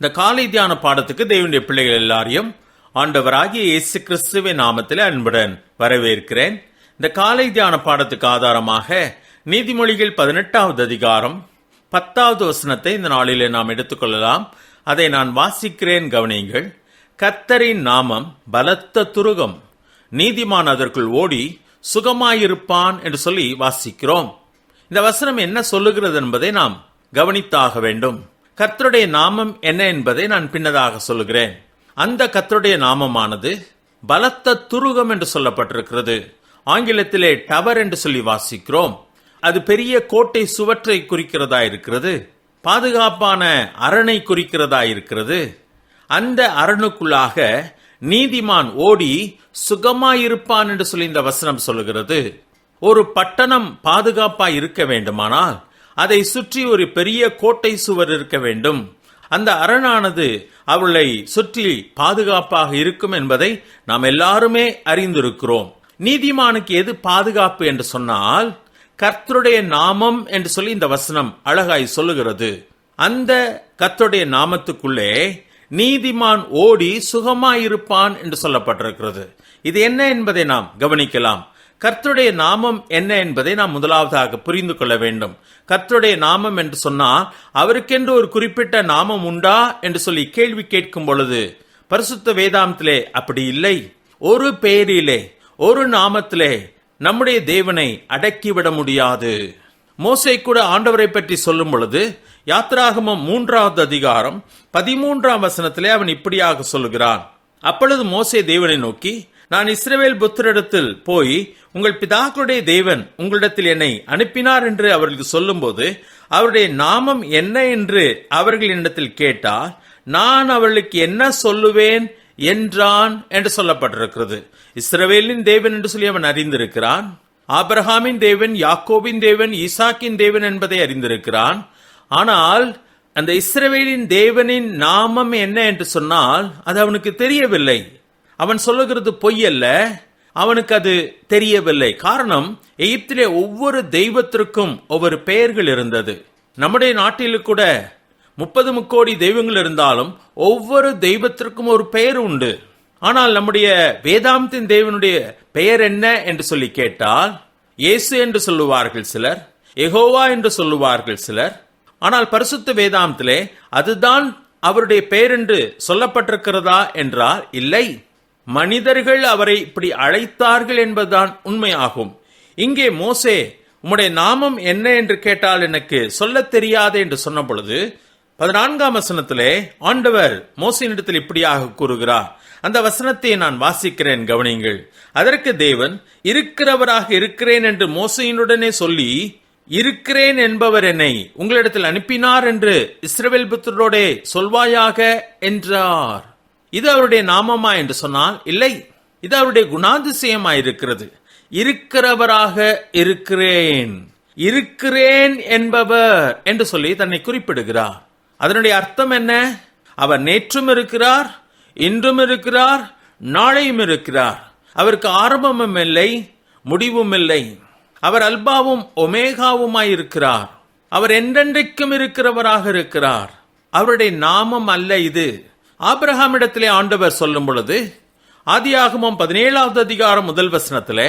இந்த காலை தியான பாடத்துக்கு தேவனுடைய பிள்ளைகள் எல்லாரையும் ஆண்டவராகிய இயேசு கிறிஸ்துவின் நாமத்தில் அன்புடன் வரவேற்கிறேன். இந்த காலை தியான பாடத்துக்கு ஆதாரமாக நீதிமொழிகள் பதினெட்டாவது அதிகாரம் பத்தாவது வசனத்தை இந்த நாளிலே நாம் எடுத்துக்கொள்ளலாம். அதை நான் வாசிக்கிறேன் கவனியுங்கள். கத்தரின் நாமம் பலத்த துருகம். நீதிமான் அதற்குள் ஓடி சுகமாயிருப்பான் என்று சொல்லி வாசிக்கிறோம். இந்த வசனம் என்ன சொல்லுகிறது என்பதை நாம் கவனித்தாக வேண்டும். கர்த்தருடைய நாமம் என்ன என்பதை நான் பின்னதாக சொல்லுகிறேன். அந்த கர்த்தருடைய நாமமானது பலத்த துருகம் என்று சொல்லப்பட்டிருக்கிறது. ஆங்கிலத்திலே டவர் என்று சொல்லி வாசிக்கிறோம். அது பெரிய கோட்டை சுவற்றை குறிக்கிறதா இருக்கிறது. பாதுகாப்பான அரணை குறிக்கிறதா இருக்கிறது. அந்த அரணுக்குள்ளாக நீதிமான் ஓடி சுகமாயிருப்பான் என்று சொல்லி இந்த வசனம் சொல்லுகிறது. ஒரு பட்டணம் பாதுகாப்பா இருக்க வேண்டுமானால் அதை சுற்றி ஒரு பெரிய கோட்டை சுவர் இருக்க வேண்டும். அந்த அரணானது அவளை சுற்றி பாதுகாப்பாக இருக்கும் என்பதை நாம் எல்லாருமே அறிந்திருக்கிறோம். நீதிமானுக்கு எது பாதுகாப்பு என்று சொன்னால் கர்த்தருடைய நாமம் என்று சொல்லி இந்த வசனம் அழகாய் சொல்லுகிறது. அந்த கர்த்தருடைய நாமத்துக்குள்ளே நீதிமான் ஓடி சுகமாயிருப்பான் என்று சொல்லப்பட்டிருக்கிறது. இது என்ன என்பதை நாம் கவனிக்கலாம். கர்த்தருடைய நாமம் என்ன என்பதை நாம் முதலாவதாக புரிந்து கொள்ள வேண்டும். கர்த்தருடைய நாமம் என்று சொன்னால் அவருக்கென்று ஒரு குறிப்பிட்ட நாமம் உண்டா என்று சொல்லி கேள்வி கேட்கும் பொழுது பரிசுத்த வேதாந்தத்திலே அப்படி இல்லை. ஒரு பெயரிலே ஒரு நாமத்திலே நம்முடைய தேவனை அடக்கிவிட முடியாது. மோசை கூட ஆண்டவரை பற்றி சொல்லும் பொழுது யாத்ராகமம் மூன்றாவது அதிகாரம் பதிமூன்றாம் வசனத்திலே அவன் இப்படியாக சொல்லுகிறான். அப்பொழுது மோசே தேவனை நோக்கி நான் இஸ்ரவேல் புத்திரிடத்தில் போய் உங்கள் பிதாக்களுடைய தேவன் உங்களிடத்தில் என்னை அனுப்பினார் என்று அவர்களுக்கு சொல்லும்போது அவருடைய நாமம் என்ன என்று அவர்கள் என்னிடத்தில் கேட்டால் நான் அவர்களுக்கு என்ன சொல்லுவேன் என்றான் என்று சொல்லப்பட்டிருக்கிறது. இஸ்ரவேலின் தேவன் என்று சொல்லி அவன் அறிந்திருக்கிறான். ஆபிரஹாமின் தேவன் யாக்கோபின் தேவன் ஈசாக்கின் தேவன் என்பதை அறிந்திருக்கிறான். ஆனால் அந்த இஸ்ரவேலின் தேவனின் நாமம் என்ன என்று சொன்னால் அது அவனுக்கு தெரியவில்லை. அவன் சொல்லுகிறது பொய் அல்ல. அவனுக்கு அது தெரியவில்லை. காரணம் எகிப்திலே ஒவ்வொரு தெய்வத்திற்கும் ஒவ்வொரு பெயர்கள் இருந்தது. நம்முடைய நாட்டில் கூட முப்பது முக்கோடி தெய்வங்கள் இருந்தாலும் ஒவ்வொரு தெய்வத்திற்கும் ஒரு பெயர் உண்டு. ஆனால் நம்முடைய வேதாந்தின் தேவனுடைய பெயர் என்ன என்று சொல்லி கேட்டால் இயேசு என்று சொல்லுவார்கள் சிலர் எகோவா என்று சொல்லுவார்கள் சிலர். ஆனால் பரிசுத்த வேதாந்திலே அதுதான் அவருடைய பெயர் என்று சொல்லப்பட்டிருக்கிறதா என்றால் இல்லை. மனிதர்கள் அவரை இப்படி அழைத்தார்கள் என்பதுதான் உண்மையாகும். இங்கே மோசே உம்முடைய நாமம் என்ன என்று கேட்டால் எனக்கு சொல்லத் தெரியாது என்று சொன்ன பொழுது பதினான்காம் வசனத்திலே ஆண்டவர் மோசையினிடத்தில் இப்படியாக கூறுகிறார். அந்த வசனத்தை நான் வாசிக்கிறேன் கவனியுங்கள். அதற்கு தேவன் இருக்கிறவராக இருக்கிறேன் என்று மோசையினுடனே சொல்லி இருக்கிறேன் என்பவர் என்னை உங்களிடத்தில் அனுப்பினார் என்று இஸ்ரவேல் புத்தரோடே சொல்வாயாக என்றார். இது அவருடைய நாமமா என்று சொன்னால் இல்லை இது அவருடைய குணாதிசயமா இருக்கிறது. இருக்கிறவராக இருக்கிறேன். இருக்கிறேன் என்பவர் என்று சொல்லி தன்னை குறிப்பிடுகிறார். அதனுடைய அர்த்தம் என்ன? அவர் நேற்றும் இருக்கிறார் இன்றும் இருக்கிறார் நாளையும் இருக்கிறார். அவருக்கு ஆரம்பமும் இல்லை முடிவும் இல்லை. அவர் அல்பாவும் ஒமேகாவுமாய் இருக்கிறார். அவர் என்றென்றைக்கும் இருக்கிறவராக இருக்கிறார். அவருடைய நாமம் அல்ல இது. ஆபிரஹாமிடத்திலே ஆண்டவர் சொல்லும் பொழுது ஆதியாகமம் பதினேழாவது அதிகாரம் முதல் வசனத்திலே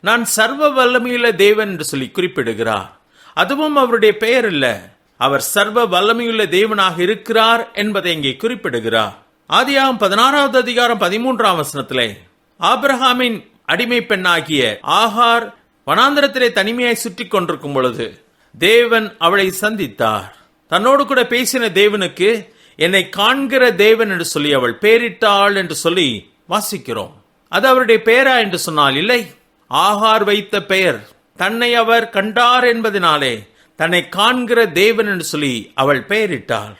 நான் சர்வ வல்லமையுள்ள தேவன் என்று சொல்லி குறிப்பிடுகிறார். அதுவும் அவருடைய பெயர் இல்ல அவர் சர்வ வல்லமையுள்ள தேவனாக இருக்கிறார் என்பதை இங்கே குறிப்பிடுகிறார். ஆதியாகம் பதினாறாவது அதிகாரம் பதிமூன்றாம் வசனத்திலே ஆபிரஹாமின் அடிமை பெண்ணாகிய ஆகார் வனாந்திரத்திலே தனிமையாய் சுற்றி கொண்டிருக்கும் பொழுது தேவன் அவளை சந்தித்தார். தன்னோடு கூட பேசின தேவனுக்கு என்னை காண்கிற தேவன் என்று சொல்லி அவள் பேரிட்டாள் என்று சொல்லி வாசிக்கிறோம். அது அவருடைய பெயரா என்று சொன்னால் இல்லை. ஆகார் வைத்த பெயர். தன்னை அவர் கண்டார் என்பதனாலே தன்னை காண்கிற தேவன் என்று சொல்லி அவள் பெயரிட்டாள்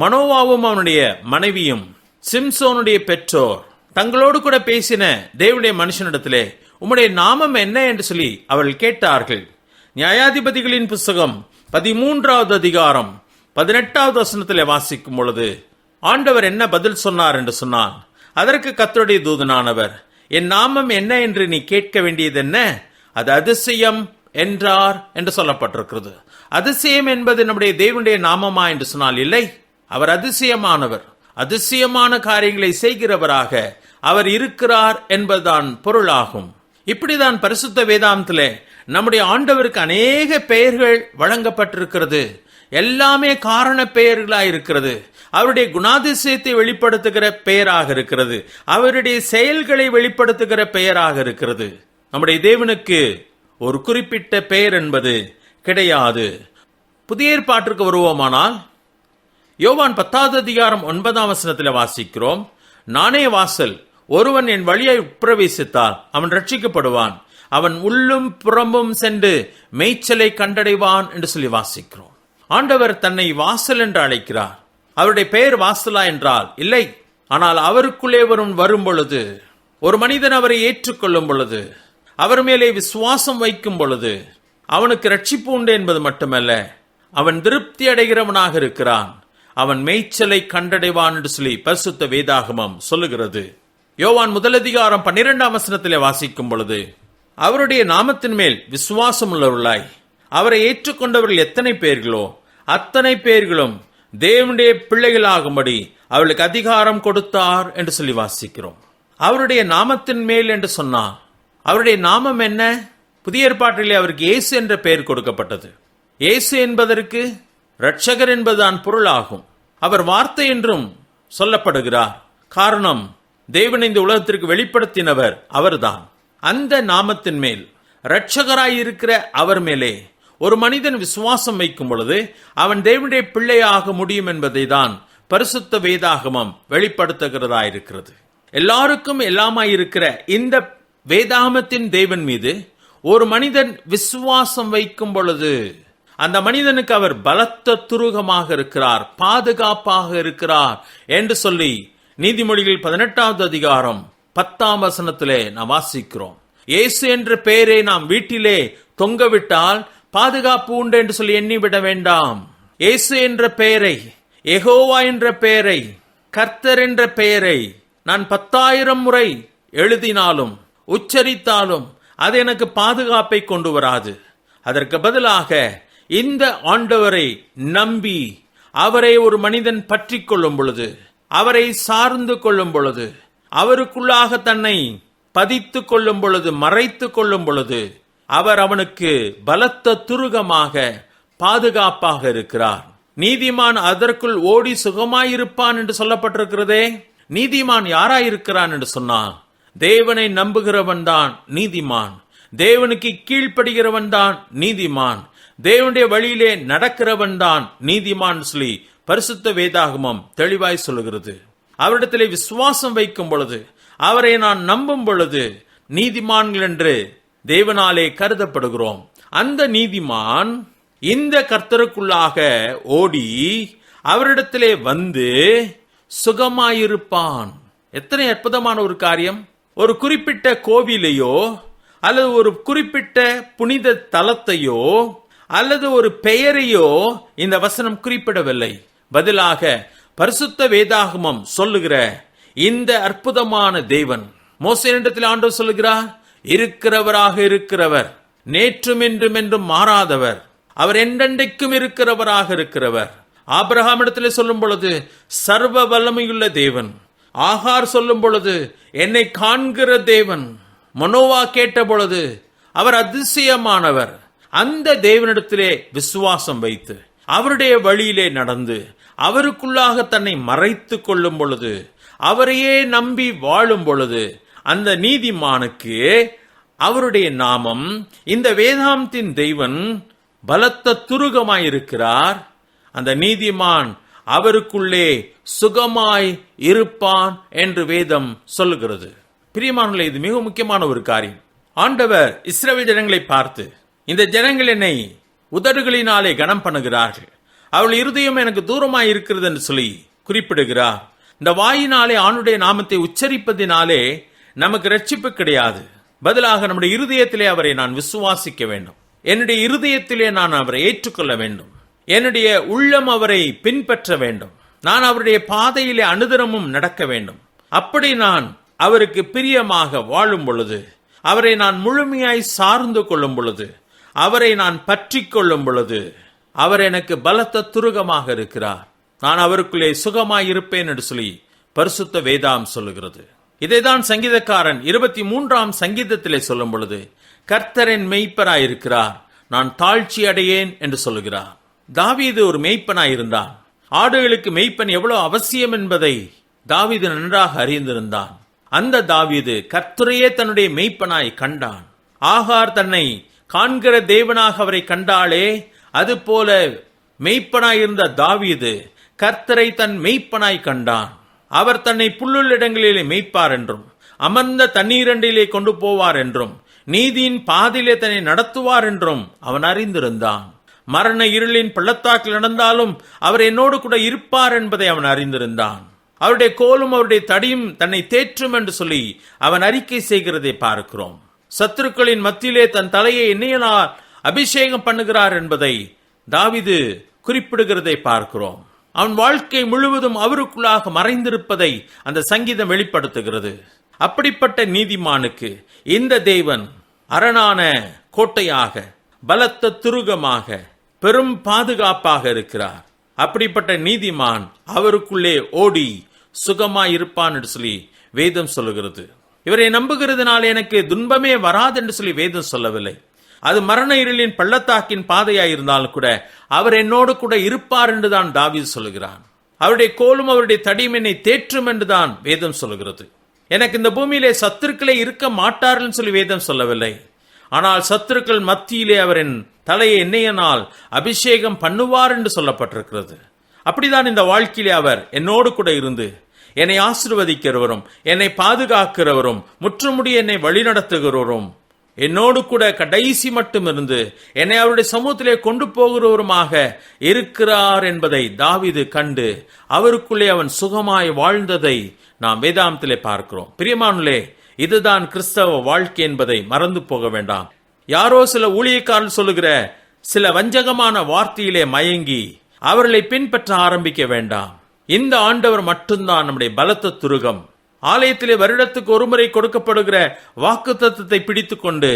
மனோவாவும் அவனுடைய மனைவியும் சிம்சோனுடைய பெற்றோர் தங்களோடு கூட பேசின தேவனுடைய மனுஷனிடத்திலே உம்முடைய நாமம் என்ன என்று சொல்லி அவள் கேட்டார்கள். நியாயாதிபதிகளின் புஸ்தகம் பதிமூன்றாவது அதிகாரம். பதினெட்டாவது வசனத்தில் வாசிக்கும் பொழுது ஆண்டவர் என்ன பதில் சொன்னார்? என்று சொன்னான். அதற்கு கத்தருடைய தூதனானவர் என் நாமம் என்ன என்று நீ கேட்க வேண்டியது என்ன? அது அதிசயம் என்றார் என்று சொல்லப்பட்டிருக்கிறது. அதிசயம் என்பது நம்முடைய தேவனுடைய நாமமா? என்று சொன்னால் இல்லை. அவர் அதிசயமானவர். அதிசயமான காரியங்களை செய்கிறவராக அவர் இருக்கிறார் என்பதுதான் பொருளாகும். இப்படிதான் பரிசுத்த வேதாந்தில நம்முடைய ஆண்டவருக்கு அநேக பெயர்கள் வழங்கப்பட்டிருக்கிறது. எல்லாமே காரண பெயர்களாக இருக்கிறது. அவருடைய குணாதிசயத்தை வெளிப்படுத்துகிற பெயராக இருக்கிறது. அவருடைய செயல்களை வெளிப்படுத்துகிற பெயராக இருக்கிறது. நம்முடைய தேவனுக்கு ஒரு குறிப்பிட்ட பெயர் என்பது கிடையாது. புதிய ஏற்பாட்டிற்கு வருவோமானால் யோவான் பத்தாவது அதிகாரம் ஒன்பதாம் வசனத்தில் வாசிக்கிறோம். நானே வாசல் ஒருவன் என் வழியை உட்பிரவேசித்தால் அவன் ரட்சிக்கப்படுவான். அவன் உள்ளும் புறம்பும் சென்று மேய்ச்சலை கண்டடைவான் என்று சொல்லி வாசிக்கிறோம். ஆண்டவர் தன்னை வாசல் என்று அழைக்கிறார். அவருடைய பெயர் வாசலா என்றால் இல்லை. ஆனால் அவருக்குள்ளே வரும் வரும் பொழுது ஒரு மனிதன் அவரை ஏற்றுக்கொள்ளும் பொழுது அவர் மேலே விசுவாசம் வைக்கும் பொழுது அவனுக்கு ரட்சிப்பு உண்டு என்பது மட்டுமல்ல அவன் திருப்தி அடைகிறவனாக இருக்கிறான். அவன் மேய்ச்சலை கண்டடைவான் என்று சொல்லி பரிசுத்த வேதாகமம் சொல்லுகிறது. யோவான் முதலதிகாரம் பன்னிரெண்டாம் வசனத்திலே வாசிக்கும் பொழுது அவருடைய நாமத்தின் மேல் விசுவாசம் உள்ளவர்களாய் அவரை ஏற்றுக்கொண்டவர்கள் எத்தனை பேர்களோ அத்தனை பேர்களும் தேவனுடைய பிள்ளைகளாகும்படி அவளுக்கு அதிகாரம் கொடுத்தார் என்று சொல்லி வாசிக்கிறோம். அவருடைய நாமத்தின் மேல் என்று சொன்னார் அவருடைய நாமம் என்ன? புதிய ஏற்பாட்டிலே அவருக்கு இயேசு என்ற பெயர் கொடுக்கப்பட்டது. இயேசு என்பதற்கு இரட்சகர் என்பதுதான் பொருளாகும். அவர் வார்த்தை என்றும் சொல்லப்படுகிறார். காரணம் தேவன் இந்த உலகத்திற்கு வெளிப்படுத்தினவர் அவர்தான். அந்த நாமத்தின் மேல் இரட்சகராய் இருக்கிற அவர் மேலே ஒரு மனிதன் விசுவாசம் வைக்கும் பொழுது அவன் தேவனுடைய பிள்ளையாக முடியும் என்பதை தான் பரிசுத்த வேதாகமம் வெளிப்படுத்துகிறதா இருக்கிறது எல்லாருக்கும் எல்லாமாய் இருக்கிற இந்த வேதாகமத்தின் தேவன் மீது ஒரு மனிதன் விசுவாசம் வைக்கும் பொழுது அந்த மனிதனுக்கு அவர் பலத்த துருகமாக இருக்கிறார் பாதுகாப்பாக இருக்கிறார் என்று சொல்லி நீதிமொழிகள் பதினெட்டாவது அதிகாரம் பத்தாம் வசனத்திலே நாம் வாசிக்கிறோம். இயேசு என்ற பெயரை நாம் வீட்டிலே தொங்கவிட்டால் பாதுகாப்பு உண்டு என்று சொல்லி எண்ணிவிட வேண்டாம். இயேசு என்ற பெயரை எகோவா என்ற பெயரை கர்த்தர் என்ற பெயரை நான் பத்தாயிரம் முறை எழுதினாலும் உச்சரித்தாலும் அது எனக்கு பாதுகாப்பை கொண்டு வராது. அதற்கு பதிலாக இந்த ஆண்டவரை நம்பி அவரை ஒரு மனிதன் பற்றி கொள்ளும் பொழுது அவரை சார்ந்து கொள்ளும் பொழுது அவருக்குள்ளாக தன்னை பதித்து கொள்ளும் பொழுது மறைத்து கொள்ளும் பொழுது அவர் அவனுக்கு பலத்த துருகமாக பாதுகாப்பாக இருக்கிறார். நீதிமான் அதற்குள் ஓடி சுகமாயிருப்பான் என்று சொல்லப்பட்டிருக்கிறதே. நீதிமான் யாராயிருக்கிறான் என்று சொன்னான் தேவனை நம்புகிறவன் தான் நீதிமான். தேவனுக்கு கீழ்ப்படுகிறவன் தான் நீதிமான். தேவனுடைய வழியிலே நடக்கிறவன் தான் நீதிமான் சொல்லி பரிசுத்த வேதாகமம் தெளிவாய் சொல்லுகிறது. அவரிடத்திலே விசுவாசம் வைக்கும் பொழுது அவரை நான் நம்பும் பொழுது நீதிமான்கள் என்று தேவனாலே கருதப்படுகிறோம். அந்த நீதிமான் இந்த கர்த்தருக்குள்ளாக ஓடி அவரிடத்திலே வந்து சுகமாயிருப்பான். எத்தனை அற்புதமான ஒரு காரியம். ஒரு குறிப்பிட்ட கோவிலையோ அல்லது ஒரு குறிப்பிட்ட புனித தலத்தையோ அல்லது ஒரு பெயரையோ இந்த வசனம் குறிப்பிடவில்லை. பதிலாக பரிசுத்த வேதாகமம் சொல்லுகிற இந்த அற்புதமான தேவன். மோசனிடத்தில் ஆண்டவர் சொல்லுகிறார்? இருக்கிறவராக இருக்கிறவர் நேற்றும் இன்றும் என்றும் மாறாதவர். அவர் என்றென்றைக்கும் இருக்கிறவராக இருக்கிறவர். ஆபிரகாம் இடத்துல சொல்லும் பொழுது சர்வ வல்லமையுள்ள தேவன். ஆகார் சொல்லும் பொழுது என்னை காண்கிற தேவன். மனோவா கேட்ட பொழுது அவர் அதிசயமானவர். அந்த தேவனிடத்திலே விசுவாசம் வைத்து அவருடைய வழியிலே நடந்து அவருக்குள்ளாக தன்னை மறைத்து கொள்ளும் பொழுது அவரையே நம்பி வாழும் பொழுது அந்த நீதிமானுக்கு அவருடைய நாமம் இந்த வேதாந்தின் தெய்வன் பலத்த துருகமாயிருக்கிறார். அந்த நீதிமான் அவருக்குள்ளே சுகமாய் இருப்பான் என்று வேதம் சொல்லுகிறது. பிரியமானங்களே இது மிக முக்கியமான ஒரு காரியம். ஆண்டவர் இஸ்ரவேல் ஜனங்களை பார்த்து இந்த ஜனங்கள் என்னை உதடுகளினாலே கனம் பண்ணுகிறார்கள். அவள் இருதயம் எனக்கு தூரமாய் இருக்கிறது என்று சொல்லி குறிப்பிடுகிறார். இந்த வாயினாலே ஆணுடைய நாமத்தை உச்சரிப்பதினாலே நமக்கு ரட்சிப்பு கிடையாது. பதிலாக நம்முடைய இருதயத்திலே அவரை நான் விசுவாசிக்க வேண்டும். என்னுடைய இருதயத்திலே நான் அவரை ஏற்றுக்கொள்ள வேண்டும். என்னுடைய உள்ளம் அவரை பின்பற்ற வேண்டும். நான் அவருடைய பாதையிலே அனுதினமும் நடக்க வேண்டும். அப்படி நான் அவருக்கு பிரியமாக வாழும் பொழுது அவரை நான் முழுமையாய் சார்ந்து கொள்ளும் பொழுது அவரை நான் பற்றி கொள்ளும் பொழுது அவர் எனக்கு பலத்த துருகமாக இருக்கிறார். நான் அவருக்குள்ளே சுகமாய் இருப்பேன் என்று சொல்லி பரிசுத்த வேதாம் சொல்லுகிறது. இதைதான் சங்கீதக்காரன் இருபத்தி மூன்றாம் சங்கீதத்திலே சொல்லும் பொழுது கர்த்தரின் மெய்ப்பனாயிருக்கிறார் நான் தாழ்ச்சி அடையேன் என்று சொல்லுகிறார். தாவீது ஒரு மெய்ப்பனாயிருந்தான். ஆடுகளுக்கு மெய்ப்பன் எவ்வளவு அவசியம் என்பதை தாவீது நன்றாக அறிந்திருந்தான். அந்த தாவீது கர்த்தரையே தன்னுடைய மெய்ப்பனாய் கண்டான். ஆகார் தன்னை காண்கிற தேவனாக அவரை கண்டாலே அதுபோல மெய்ப்பனாயிருந்த தாவீது கர்த்தரை தன் மெய்ப்பனாய் கண்டான். அவர் தன்னை புல்லுள்ள இடங்களிலே மெய்ப்பார் என்றும் அமர்ந்த தண்ணீரண்டிலே கொண்டு போவார் என்றும் நீதியின் பாதிலே தன்னை நடத்துவார் என்றும் அவன் அறிந்திருந்தான். மரண இருளின் பள்ளத்தாக்கில் நடந்தாலும் அவர் என்னோடு கூட இருப்பார் என்பதை அவன் அறிந்திருந்தான். அவருடைய கோலும் அவருடைய தடியும் தன்னை தேற்றும் என்று சொல்லி அவன் அறிக்கை செய்கிறதை பார்க்கிறோம். சத்துருக்களின் மத்தியிலே தன் தலையை எண்ணெயினால் அபிஷேகம் பண்ணுகிறார் என்பதை தாவிது குறிப்பிடுகிறதை பார்க்கிறோம். அவன் வாழ்க்கை முழுவதும் அவருக்குள்ளாக மறைந்திருப்பதை அந்த சங்கீதம் வெளிப்படுத்துகிறது. அப்படிப்பட்ட நீதிமானுக்கு இந்த தேவன் அரணான கோட்டையாக பலத்த துருகமாக பெரும் பாதுகாப்பாக இருக்கிறார். அப்படிப்பட்ட நீதிமான் அவருக்குள்ளே ஓடி சுகமாய் இருப்பான் என்று சொல்லி வேதம் சொல்லுகிறது. இவரை நம்புகிறதுனால எனக்கு துன்பமே வராது என்று சொல்லி வேதம் சொல்லவில்லை. அது மரண இருளின் பள்ளத்தாக்கின் பாதையாயிருந்தாலும் கூட அவர் என்னோடு கூட இருப்பார் என்றுதான் தாவீது சொல்லுகிறான். அவருடைய கோலும் அவருடைய தடியும் என்னை தேற்றும் என்றுதான் வேதம் சொல்லுகிறது. எனக்கு இந்த பூமியிலே சத்துருக்களே இருக்க மாட்டார்கள் சொல்லி வேதம் சொல்லவில்லை. ஆனால் சத்துருக்கள் மத்தியிலே அவரின் தலையை எண்ணெயனால் அபிஷேகம் பண்ணுவார் என்று சொல்லப்பட்டிருக்கிறது. அப்படிதான் இந்த வாழ்க்கையிலே அவர் என்னோடு கூட இருந்து என்னை ஆசிர்வதிக்கிறவரும் என்னை பாதுகாக்கிறவரும் முற்றுமுடி என்னை வழிநடத்துகிறவரும் என்னோடு கூட கடைசி மட்டும் இருந்து என்னை அவருடைய சமூகத்திலே கொண்டு போகிறவருமாக இருக்கிறார் என்பதை தாவிது கண்டு அவருக்குள்ளே அவன் சுகமாய் வாழ்ந்ததை நாம் வேதாந்தத்திலே பார்க்கிறோம். பிரியமானுலே இதுதான் கிறிஸ்தவ வாழ்க்கை என்பதை மறந்து போக வேண்டாம். யாரோ சில ஊழியக்காரன் சொல்லுகிற சில வஞ்சகமான வார்த்தையிலே மயங்கி அவர்களை பின்பற்ற ஆரம்பிக்க வேண்டாம். இந்த ஆண்டவர் மட்டும்தான் நம்முடைய பலத்த துருகம். ஆலயத்திலே வருடத்துக்கு ஒருமுறை கொடுக்கப்படுகிற வாக்கு தத்துவத்தை பிடித்து கொண்டு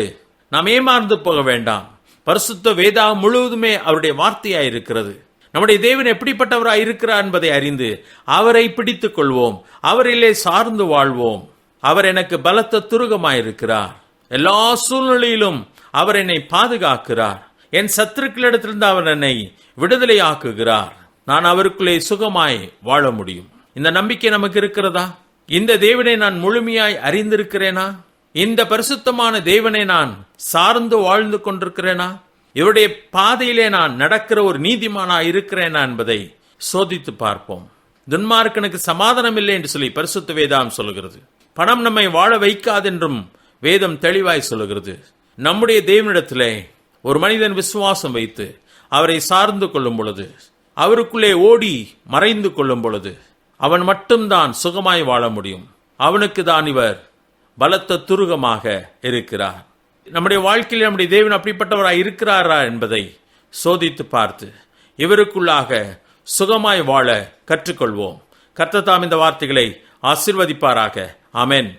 நாம் ஏமாந்து போக வேண்டாம். பரிசுத்த வேதா முழுவதுமே அவருடைய வார்த்தையாக இருக்கிறது நம்முடைய தேவன் எப்படிப்பட்டவராய் இருக்கிறார் என்பதை அறிந்து அவரை பிடித்துக் கொள்வோம் அவரிலே சார்ந்து வாழ்வோம். அவர் எனக்கு பலத்த துருகமாயிருக்கிறார். எல்லா சூழ்நிலையிலும் அவர் என்னை பாதுகாக்கிறார். என் சத்துருக்களிடத்திலிருந்து அவர் என்னை விடுதலை ஆக்குகிறார் நான் அவருக்குள்ளே சுகமாய் வாழ முடியும். இந்த நம்பிக்கை நமக்கு இருக்கிறதா? இந்த தேவனை நான் முழுமையாய் அறிந்திருக்கிறேனா? இந்த பரிசுத்தமான தேவனை நான் சார்ந்து வாழ்ந்து கொண்டிருக்கிறேனா? இவருடைய பாதையிலே நான் நடக்கிற ஒரு நீதிமானா இருக்கிறேனா என்பதை சோதித்து பார்ப்போம். துன்மார்க்கனுக்கு சமாதானம் இல்லை என்று சொல்லி பரிசுத்த வேதாம் சொல்லுகிறது. பணம் நம்மை வாழ வைக்காதென்றும் வேதம் தெளிவாய் சொல்லுகிறது. நம்முடைய தேவனிடத்திலே ஒரு மனிதன் விசுவாசம் வைத்து அவரை சார்ந்து கொள்ளும் பொழுது அவருக்குள்ளே ஓடி மறைந்து கொள்ளும் பொழுது அவன் மட்டும்தான் சுகமாய் வாழ முடியும். அவனுக்கு தான் இவர் பலத்த துருகமாக இருக்கிறார். நம்முடைய வாழ்க்கையில் நம்முடைய தேவன் அப்படிப்பட்டவராக இருக்கிறாரா என்பதை சோதித்து பார்த்து இவருக்குள்ளாக சுகமாய் வாழ கற்றுக்கொள்வோம். கர்த்ததாம் இந்த வார்த்தைகளை ஆசிர்வதிப்பாராக. அமேன்